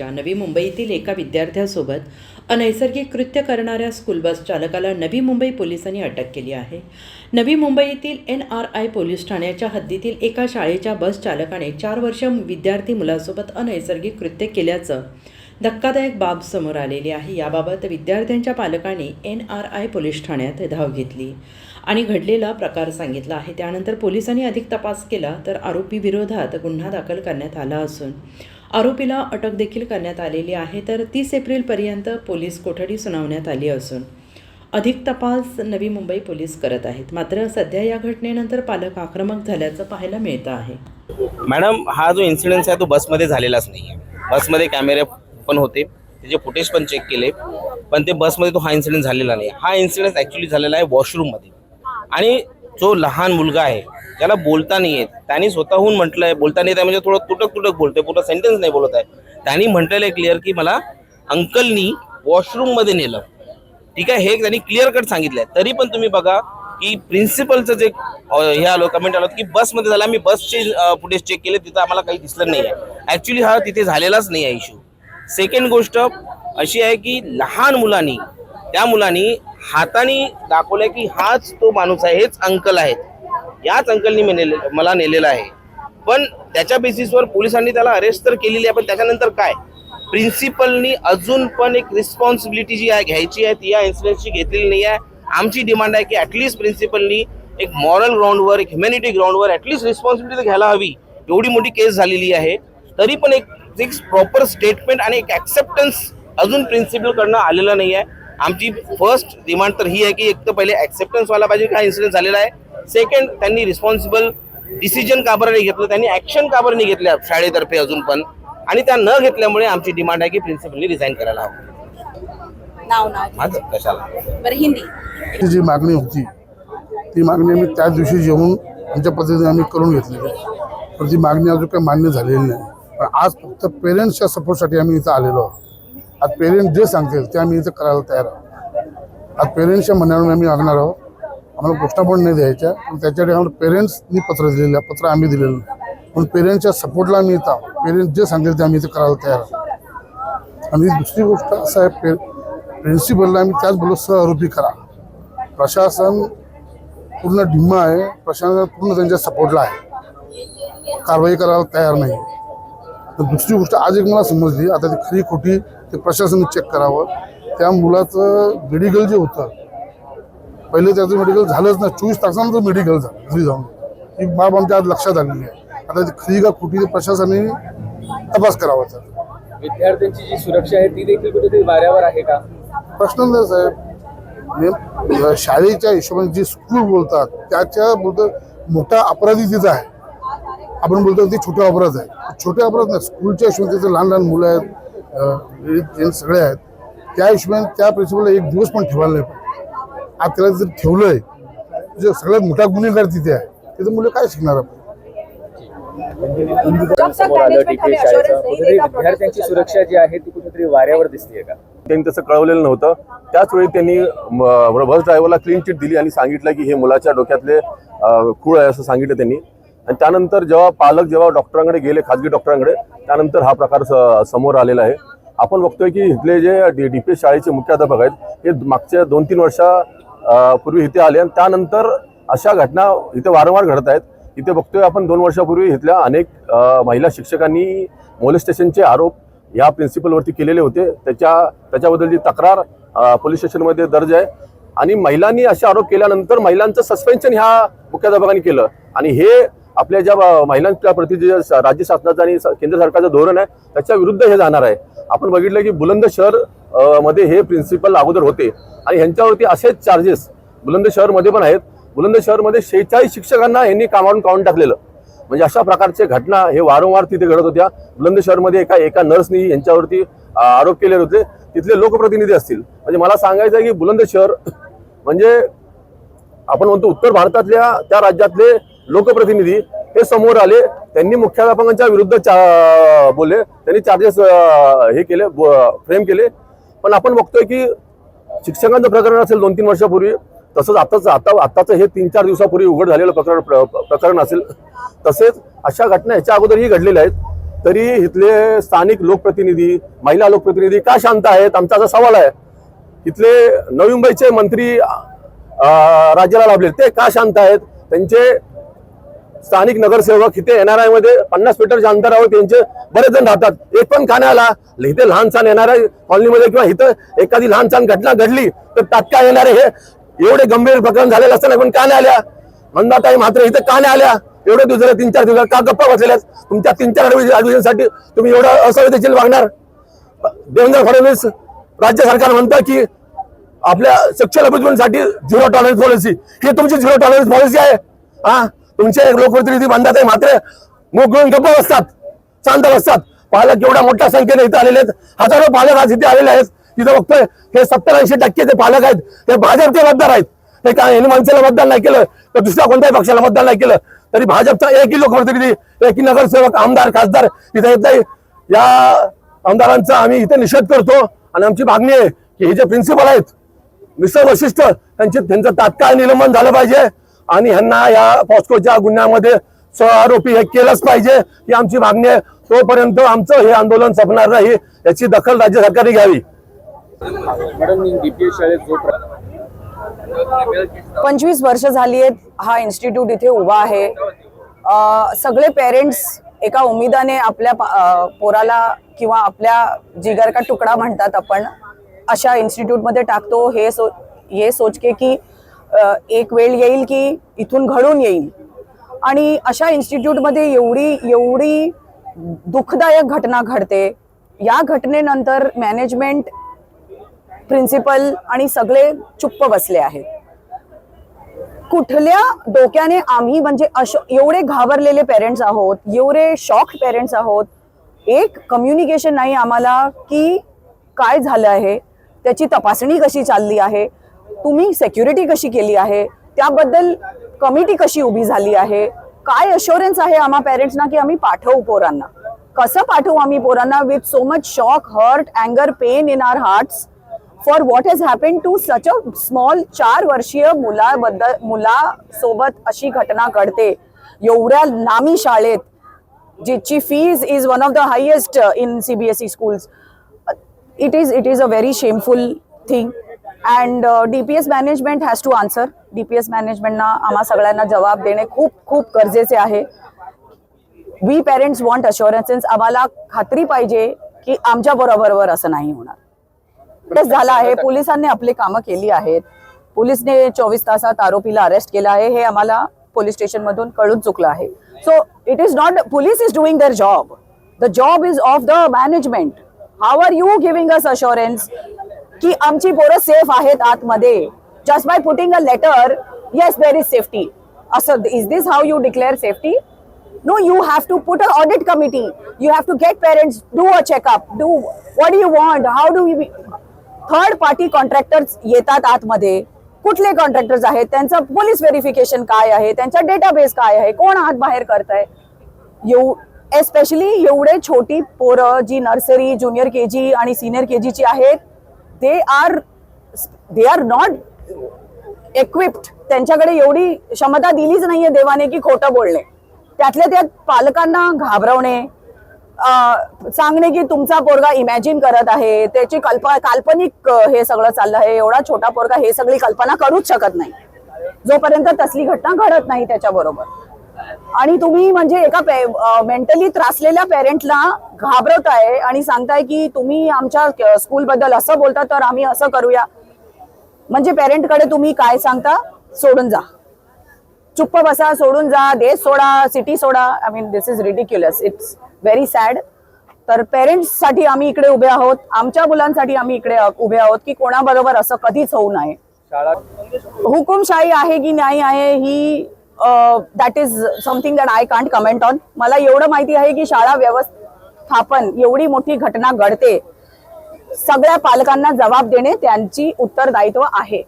च्या नवी मुंबईतील एका विद्यार्थ्यासोबत अनैसर्गिक कृत्य करणाऱ्या स्कूल बस चालकाला नवी मुंबई पोलिसांनी अटक केली आहे. नवी मुंबईतील एन आर आय पोलीस ठाण्याच्या हद्दीतील एका शाळेच्या बस चालकाने चार वर्ष विद्यार्थी मुलासोबत अनैसर्गिक कृत्य केल्याचं धक्कादायक बाब समोर आलेली आहे. याबाबत विद्यार्थ्यांच्या पालकांनी एन आर आय पोलीस ठाण्यात धाव घेतली आणि घडलेला प्रकार सांगितला आहे. त्यानंतर पोलिसांनी अधिक तपास केला तर आरोपी विरोधात गुन्हा दाखल करण्यात आला असून आरोपीला अटक देखील करण्यात आलेली आहे तर तीस एप्रिलपर्यंत पोलीस कोठडी सुनावण्यात आली असून अधिक तपास नवी मुंबई पोलीस करत आहेत. मात्र सध्या या घटनेनंतर पालक आक्रमक झाल्याचं पाहायला मिळतं आहे. मॅडम हा जो इन्सिडेन्स आहे तो बसमध्ये झालेलाच नाही आहे. बसमध्ये कॅमेरे पण होते. त्याचे फुटेज पण चेक केले. पण ते बसमध्ये तो हा इन्सिडेंट झालेला नाही. हा इन्सिडेंट ॲक्च्युली झालेला आहे वॉशरूममध्ये आणि जो लहान मुलगा आहे ज्याला बोलता नाही येत. त्यांनी स्वतःहून म्हटलं आहे बोलता नाही येत म्हणजे थोडं तुटक तुटक बोलतोय पूर्ण सेंटेन्स नाही बोलत आहे. त्यांनी म्हटलेलं आहे क्लिअर की मला अंकलनी वॉशरूममध्ये नेलं. ठीक आहे हे त्यांनी क्लिअर कट सांगितलं आहे तरी पण तुम्ही बघा की प्रिन्सिपलचं जे हे आलो कमेंट आलो की बसमध्ये झालं. आम्ही बसचे फुटेज चेक केले तिथं आम्हाला काही दिसलं नाही आहे. ॲक्च्युली हा तिथे झालेलाच नाही आहे इश्यू सेकंड गोष्ट अशी आहे की लहान मुलांनी त्या मुलांनी हाताने दाखवलं की हाच तो माणूस आहे हेच अंकल आहेत. याच अंकलनी मी नेले मला नेलेलं आहे. पण त्याच्या बेसिसवर पोलिसांनी त्याला अरेस्ट तर केलेली आहे पण त्याच्यानंतर काय? प्रिन्सिपलनी अजून पण एक रिस्पॉन्सिबिलिटी जी आहे घ्यायची आहे ती या इन्सिडेंटची घेतलेली नाही आहे. आमची डिमांड आहे की ॲटलिस्ट प्रिन्सिपलनी एक मॉरल ग्राउंडवर एक ह्युमॅनिटी ग्राउंडवर ॲटलिस्ट रिस्पॉन्सिबिलिटी घ्यायला हवी. एवढी मोठी केस झालेली आहे. तरी पण एक एक प्रॉपर स्टेटमेंट आणि एक ॲक्सेप्टन्स अजून प्रिन्सिपलकडनं आलेलं नाही आहे. आमची फर्स्ट डिमांड तर ही आहे की एक तर पहिले ॲक्सेप्टन्स व्हायला पाहिजे की हा इन्सिडेंट झालेला आहे. सेकंड त्यांनी रिस्पॉन्सिबल डिसिजन का बरं नाही घेतलं. त्यांनी ॲक्शन का बरं नाही घेतल्या शाळेतर्फे अजून पण. आणि त्या न घेतल्यामुळे आमची डिमांड आहे की प्रिन्सिपलनी रिझाईन करायला हवं. नाव माझं कशाला? बरं हिंदी. जी मागणी होती ती मागणी आम्ही त्याच दिवशी जेवून आमच्या पद्धतीने आम्ही करून घेतलेली आहे. पण ती मागणी अजून काही मान्य झालेली नाही. पण आज फक्त पेरेंट्सच्या सपोर्टसाठी आम्ही इथं आलेलो आहोत. आज पेरेंट्स जे सांगतील ते आम्ही इथं करायला तयार आहोत. आज पेरेंट्सच्या म्हणण्यावर आम्ही वागणार आहोत. आम्हाला घोषणा पण नाही द्यायच्या पण त्याच्यासाठी आम्हाला पेरेंट्सनी पत्र दिलेलं आहे. पत्र आम्ही दिलेलं नाही. पण पेरेंट्सच्या सपोर्टला आम्ही इथं आहोत. पेरेंट्स जे सांगतील ते आम्ही इथं करायला तयार आहोत. आणि दुसरी गोष्ट असं आहे पे प्रिन्सिपलला आम्ही त्याचबरोबर सहआरोपी करा. प्रशासन पूर्ण ढिम्म आहे. प्रशासन पूर्ण त्यांच्या सपोर्टला आहे. कारवाई करायला तयार नाही. तर दुसरी गोष्ट आज एक मला समजली. आता ती खरी खोटी ते प्रशासन चेक करावं. त्या मुलाचं मेडिकल जे होतं पहिले त्याचं मेडिकल झालंच नाही. चोवीस तासानंतर मेडिकल झालं घरी जाऊन. ही बाब आमच्या आज लक्षात आलेली आहे. आता खरी का ते प्रशासनाने तपास करावा त्याचा. विद्यार्थ्यांची जी सुरक्षा आहे ती देखील कुठेतरी वाऱ्यावर आहे का? प्रश्न नाही साहेब. शाळेच्या हिशोबाने जे स्कूल बोलतात त्याच्या बोलतात मोठा अपराधी तिथं आहे. आपण बोलतो ते छोटे अपराध आहे. छोटे अपराध नाही स्कूलच्या हिशोबाने तिथे लहान लहान मुलं आहेत. Gents सगळे आहेत त्या हिशोबाने त्या प्रिन्सिपलला एक दिवस पण ठेवायला नाही पाहिजे. आज त्याला जर ठेवलंय जे सगळ्यात मोठा गुन्हेगार तिथे आहे तिथे मुलं काय शिकणार आपण? विद्यार्थ्यांची सुरक्षा जी आहे ती कुठेतरी वाऱ्यावर दिसते का? त्यांनी तसं कळवलेलं नव्हतं. त्याच वेळी त्यांनी बस ड्रायव्हरला क्लीन चिट दिली आणि सांगितलं की हे मुलाच्या डोक्यातले खूळ आहे असं सांगितलं त्यांनी. आणि त्यानंतर जेव्हा पालक जेव्हा डॉक्टरांकडे गेले खाजगी डॉक्टरांकडे त्यानंतर हा प्रकार स- समोर आलेला आहे. आपण बघतोय की इथले जे डी डी पी शाळेचे मुख्याध्यापक आहेत हे मागच्या दोन तीन वर्षा पूर्वी इथे आले आणि त्यानंतर अशा घटना इथे वारंवार घडत आहेत. इथे बघतोय आपण दोन वर्षापूर्वी इथल्या अनेक महिला शिक्षकांनी मोलेस्टेशनचे आरोप या प्रिन्सिपलवरती केलेले होते. त्याच्या त्याच्याबद्दलची तक्रार पोलीस स्टेशनमध्ये दर्ज आहे. आणि महिलांनी असे आरोप केल्यानंतर महिलांचं सस्पेन्शन ह्या मुख्याध्यापकांनी केलं. आणि हे आपल्या ज्या महिलांच्या प्रति जे राज्य शासनाचं आणि केंद्र सरकारचं धोरण आहे त्याच्या विरुद्ध हे जाणार आहे. आपण बघितलं की बुलंद शहरमध्ये हे प्रिन्सिपल अगोदर होते. आणि ह्यांच्यावरती असेच चार्जेस बुलंद शहरमध्ये पण आहेत. बुलंद शहरमध्ये शेहेचाळीस शिक्षकांना यांनी कामावरून काढून टाकलेलं. म्हणजे अशा प्रकारचे घटना हे वारंवार तिथे घडत होत्या. बुलंद शहरमध्ये एका एका नर्सनी यांच्यावरती आरोप केले होते. तिथले लोकप्रतिनिधी असतील. म्हणजे मला सांगायचं आहे की बुलंद शहर म्हणजे आपण म्हणतो उत्तर भारतातल्या त्या राज्यातले लोकप्रतिनिधी हे समोर आले. त्यांनी मुख्याध्यापकांच्या विरुद्ध चा बोलले. त्यांनी चार्जेस हे केले फ्रेम केले. पण आपण बघतोय की शिक्षकांचं प्रकरण असेल दोन तीन वर्षापूर्वी तसंच आताच आता आताचं हे तीन चार दिवसापूर्वी उघड झालेलं प्रकरण प्र- प्रकरण असेल. तसेच अशा घटना ह्याच्या अगोदरही घडलेल्या आहेत. तरी इथले स्थानिक लोकप्रतिनिधी महिला लोकप्रतिनिधी का शांत आहेत? आमचा असा सवाल आहे. इथले नवी मुंबईचे मंत्री राज्याला लाभले. ते का शांत आहेत? त्यांचे स्थानिक नगरसेवक इथे एन आरमध्ये पन्नास मीटरच्या अंतरावर त्यांचे बरेच जण राहतात. एक पण खाण्याला इथे लहान सहान येणाऱ्या कॉलनीमध्ये किंवा इथं एखादी लहानसान घटना घडली तर तात्काळ येणारे हे एवढे गंभीर प्रकरण झालेलं असताना पण का नाही आल्या? मंदाताई मात्र इथे का नाही आल्या? एवढे दिवसाला तीन चार दिवस का गप्पा बसलेल्या तुमच्या तीन चार ऍडमिशनसाठी तुम्ही एवढं असंवेदनशील वागणार देवेंद्र फडणवीस राज्य सरकार म्हणतं की आपल्या सेक्शुअल अब्युजमेंटसाठी झिरो टॉलरन्स पॉलिसी ही तुमची झिरो टॉलरन्स पॉलिसी आहे. हा? तुमचे लोकप्रतिनिधी बांधतात आहे मात्र मोकळून गप्प बसतात शांत बसतात. पालक एवढ्या मोठ्या संख्येने इथे आलेले आहेत. हजारो पालक आज इथे आलेले आहेत. तिथं बघतोय हे सत्तर ऐंशी टक्के जे पालक आहेत ते भाजपचे मतदार आहेत. ते काय यांनी मनसेला मतदान नाही केलं तर दुसऱ्या कोणत्याही पक्षाला मतदान नाही केलं तरी भाजपचा एकही लोकप्रतिनिधी एकही नगरसेवक आमदार खासदार इथे येत नाही. या आमदारांचा आम्ही इथे निषेध करतो. आणि आमची मागणी आहे की हे जे प्रिन्सिपल आहेत मिस्टर वशिष्ठ त्यांचे त्यांचं तात्काळ निलंबन झालं पाहिजे. आणि ह्यांना या पॉस्कोच्या गुन्ह्यामध्ये आरोपी हे केलंच पाहिजे ही आमची मागणी आहे. तोपर्यंत आमचं हे आंदोलन संपणार नाही याची दखल राज्य सरकारने घ्यावी. पंचवीस वर्ष झाली आहेत हा इन्स्टिट्यूट इथे उभा आहे. सगळे पेरेंट्स एका उमेदाने आपल्या पोराला किंवा आपल्या जिगर का तुकडा म्हणतात आपण अशा इन्स्टिट्यूटमध्ये टाकतो. हे सो हे सोचके की एक वेळ येईल की इथून घडून येईल. आणि अशा इन्स्टिट्यूटमध्ये एवढी एवढी दुःखदायक घटना घडते. या घटनेनंतर मॅनेजमेंट प्रिन्सिपल आणि सगळे चुप्प बसले आहेत. कुठल्या डोक्याने आम्ही म्हणजे अश एवढे घाबरलेले पेरेंट्स आहोत एवढे शॉक पेरेंट्स आहोत एक कम्युनिकेशन नाही आम्हाला की काय झालं आहे त्याची तपासणी कशी चालली आहे तुम्ही सेक्युरिटी कशी केली आहे? त्याबद्दल कमिटी कशी उभी झाली आहे? काय अश्युरन्स आहे आम्हा पेरेंट्सना की आम्ही पाठवू पोरांना? कसं पाठवू आम्ही पोरांना? With so much shock hurt अँगर pain in our hearts for what has happen to such a small चार वर्षीय मुलाबद्दल मुलासोबत अशी घटना घडते. एवढ्या नामी शाळेत जिची fees is one of the highest in C B S E schools it is it is a very shameful thing and D P S management has to answer D P S मॅनेजमेंटना आम्हा सगळ्यांना जबाब देणे खूप खूप गरजेचे आहे. We parents want अश्युरन्सेस आम्हाला खात्री पाहिजे की आमच्या बरोबरवर असं नाही होणार. तेच झालं आहे. पोलिसांनी आपली कामं केली आहेत. पोलिसने चोवीस तासात आरोपीला अरेस्ट केलं आहे. हे आम्हाला पोलीस स्टेशन मधून कळून चुकलं आहे. So it is not police is doing their job the job is of the management how are you giving us assurance की आमची पोरं सेफ आहेत आतमध्ये. Just by putting a letter yes there is safety असं is this how you declare safety no you have to put a audit committee you have to get parents do a checkup do what you want how do you third party contractors येतात आतमध्ये. कुठले contractors आहेत? त्यांचं police verification काय आहे? त्यांचा database काय आहे? कोण आत बाहेर आहे येऊ एस्पेशली एवढे छोटी पोरं जी नर्सरी ज्युनियर के जी आणि सिनियर के जीची आहेत they are they are not equipped त्यांच्याकडे एवढी क्षमता दिलीच नाहीये देवाने की खोटं बोलणे. त्यातल्या त्यात पालकांना घाबरवणे सांगणे की तुमचा पोरगा इमॅजिन करत आहे त्याची कल्पना काल्पनिक हे सगळं चाललं आहे एवढा छोटा पोरगा हे सगळी कल्पना करूच शकत नाही. जोपर्यंत तसली घटना घडत नाही त्याच्याबरोबर. आणि तुम्ही म्हणजे एका मेंटली त्रासलेल्या पेरेंटला घाबरवताय आणि सांगताय की तुम्ही आमच्या स्कूल बद्दल असं बोलता तर आम्ही असं करूया. म्हणजे पेरेंटकडे तुम्ही काय सांगता? सोडून जा. चुप्प बसा सोडून जा देश सोडा city soda. I mean this is ridiculous it's very sad तर पेरेंट्ससाठी आम्ही इकडे उभे आहोत. आमच्या मुलांसाठी आम्ही इकडे उभे आहोत की कोणाबरोबर असं कधीच होऊ नये. हुकुमशाही आहे की नाही आहे ही that is something that I can't comment on मला एवढं माहिती आहे की शाळा व्यवस्थापन एवढी मोठी घटना घडते. सगळ्या पालकांना जबाब देणे त्यांची उत्तरदायित्व आहे.